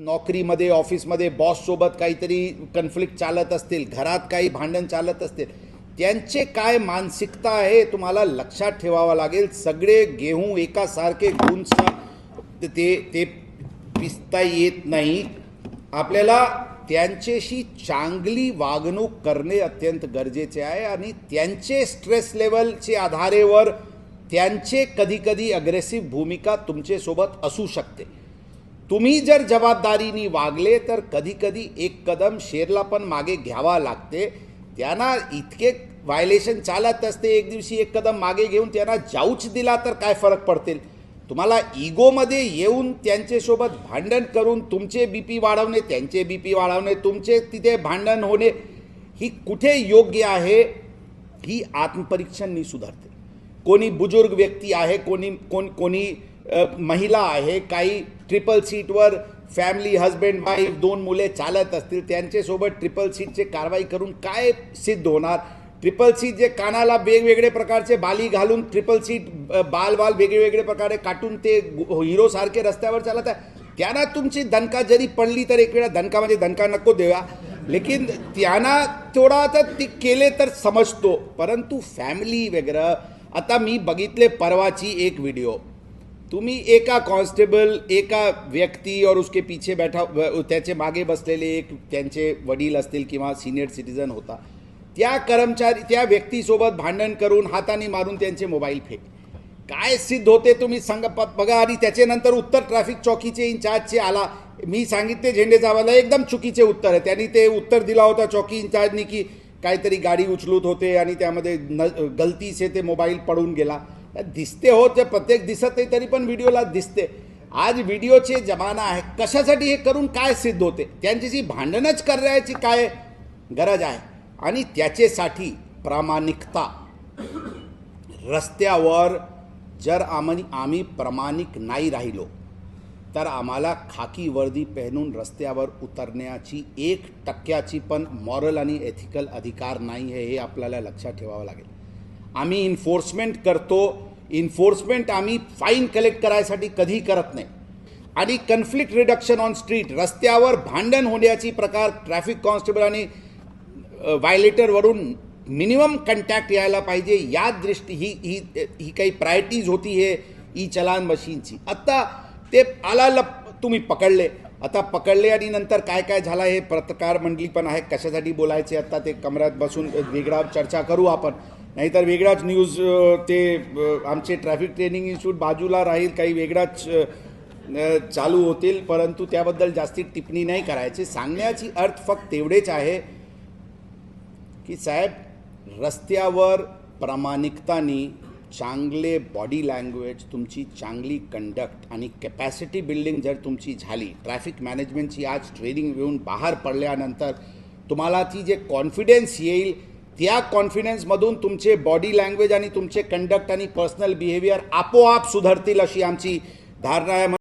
नोकरीमध्ये ऑफिसमध्ये बॉससोबत काहीतरी कन्फ्लिक्ट चालत असतील घरात काही भांडण चालत असतील त्यांचे काय मानसिकता आहे तुम्हाला लक्षात ठेवावं लागेल. सगळे गेहूं एकासारखे गुंज ते ते पिसता येत नाही. आपल्याला त्यांच्याशी चांगली वागणूक करणे अत्यंत गरजेचे आहे आणि त्यांचे स्ट्रेस लेवलचे आधारेवर त्यांचे कधीकधी अग्रेसिव्ह भूमिका तुमच्यासोबत असू शकते. तुम्ही जर जबाबदारीने वागले तर कधीकधी एक कदम शेरला पण मागे घ्यावा लागते. त्यांना इतके व्हायलेशन चालत असते एक दिवशी एक कदम मागे घेऊन त्यांना जाऊच दिला तर काय फरक पडतील? तुम्हाला इगोमध्ये येऊन त्यांच्यासोबत भांडण करून तुमचे बी पी वाढवणे त्यांचे बी पी वाढवणे तुमचे तिथे भांडण होणे ही कुठे योग्य आहे? ही आत्मपरीक्षणनी सुधारते. कोणी बुजुर्ग व्यक्ती आहे कोणी कोण कोणी महिला आहे काही ट्रिपल सीटवर फॅमिली हजबंड वाईफ दोन मुले चालत असतील त्यांच्यासोबत ट्रिपल सीटचे कारवाई करून काय सिद्ध होणार? ट्रिपल सीट जे कानाला वेगवेगळे प्रकारचे बाली घालून ट्रिपल सीट बाल बाल वेगवेगळे प्रकारे काटून ते हिरोसारखे रस्त्यावर चालत आहे. त्यांना तुमची दणका जरी पडली तर एक वेळा दणकामध्ये दणका नको देवा लेकिन त्यांना थोडा तर ती केले तर समजतो. परंतु फॅमिली वगैरे आता मी बघितले परवाची एक व्हिडिओ तुम्ही एका कॉन्स्टेबल एका व्यक्ती और उसके पीछे बैठा त्याचे मागे बसलेले एक त्यांचे वडील असतील किंवा सिनियर सिटीजन होता. त्या कर्मचारी त्या व्यक्तीसोबत भांडण करून हाताने मारून त्यांचे मोबाईल फेक. काय सिद्ध होते तुम्ही सांग प- बघा आणि त्याच्यानंतर उत्तर. ट्रॅफिक चौकीचे इन्चार्जचे आला. मी सांगितले झेंडे जावाला एकदम चुकीचे उत्तर आहे. त्यांनी ते उत्तर दिला होता चौकी इन्चार्जनी की काहीतरी गाडी उचलूत होते आणि त्यामध्ये न गलतीचे ते मोबाईल पडून गेला. दिसते हो ते प्रत्येक दिसत नाही तरी पण व्हिडिओला दिसते. आज व्हिडिओचे जमाना आहे. कशासाठी हे करून काय सिद्ध होते? त्यांच्याशी भांडणच करायची काय गरज आहे? आणि त्याच्यासाठी प्रामाणिकता. रस्त्यावर जर आम्ही आम्ही प्रामाणिक नाही राहिलो तर आम्हाला खाकी वर्दी पेहनून रस्त्यावर उतरण्याची एक टक्क्याची पण मॉरल आणि एथिकल अधिकार नाही आहे हे आपल्याला लक्षात ठेवावं लागेल. आम्ही इन्फोर्समेंट करतो. इन्फोर्समेंट आम्ही फाईन कलेक्ट करायसाठी कधी करत नाही. आणि कन्फ्लिक्ट रिडक्शन ऑन स्ट्रीट रस्त्यावर भांडण होण्याची प्रकार ट्रॅफिक कॉन्स्टेबल आणि व्हायलेटरवरून मिनिमम कंटॅक्ट यायला पाहिजे. या दृष्टी ही ही ही काही प्रायोरिटीज होती हे ई चलान मशीनची. आत्ता ते आला लप तुम्ही पकडले. आता पकडले आणि नंतर काय काय झालं हे पत्रकार मंडळी पण आहे. कशासाठी बोलायचे? आता ते कमऱ्यात बसून वेगळा चर्चा करू आपण. नाहीतर वेगळाच न्यूज ते आमचे ट्रॅफिक ट्रेनिंग इन्स्टिट्यूट बाजूला राहील काही वेगळाच चालू होतील परंतु त्याबद्दल जास्ती टिप्पणी नाही करायची. सांगण्याची अर्थ फक्त तेवढेच आहे की साहेब रस्त्यावर प्रामाणिकतानी चांगले बॉडी लँग्वेज तुमची चांगली कंडक्ट आणि कॅपॅसिटी बिल्डिंग जर तुमची झाली ट्रॅफिक मॅनेजमेंटची आज ट्रेनिंग घेऊन बाहेर पडल्यानंतर तुम्हाला ती जे कॉन्फिडन्स येईल त्या कॉन्फिडन्समधून तुमचे बॉडी लँग्वेज आणि तुमचे कंडक्ट आणि पर्सनल बिहेवियर आपोआप सुधारतील अशी आमची धारणा आहे.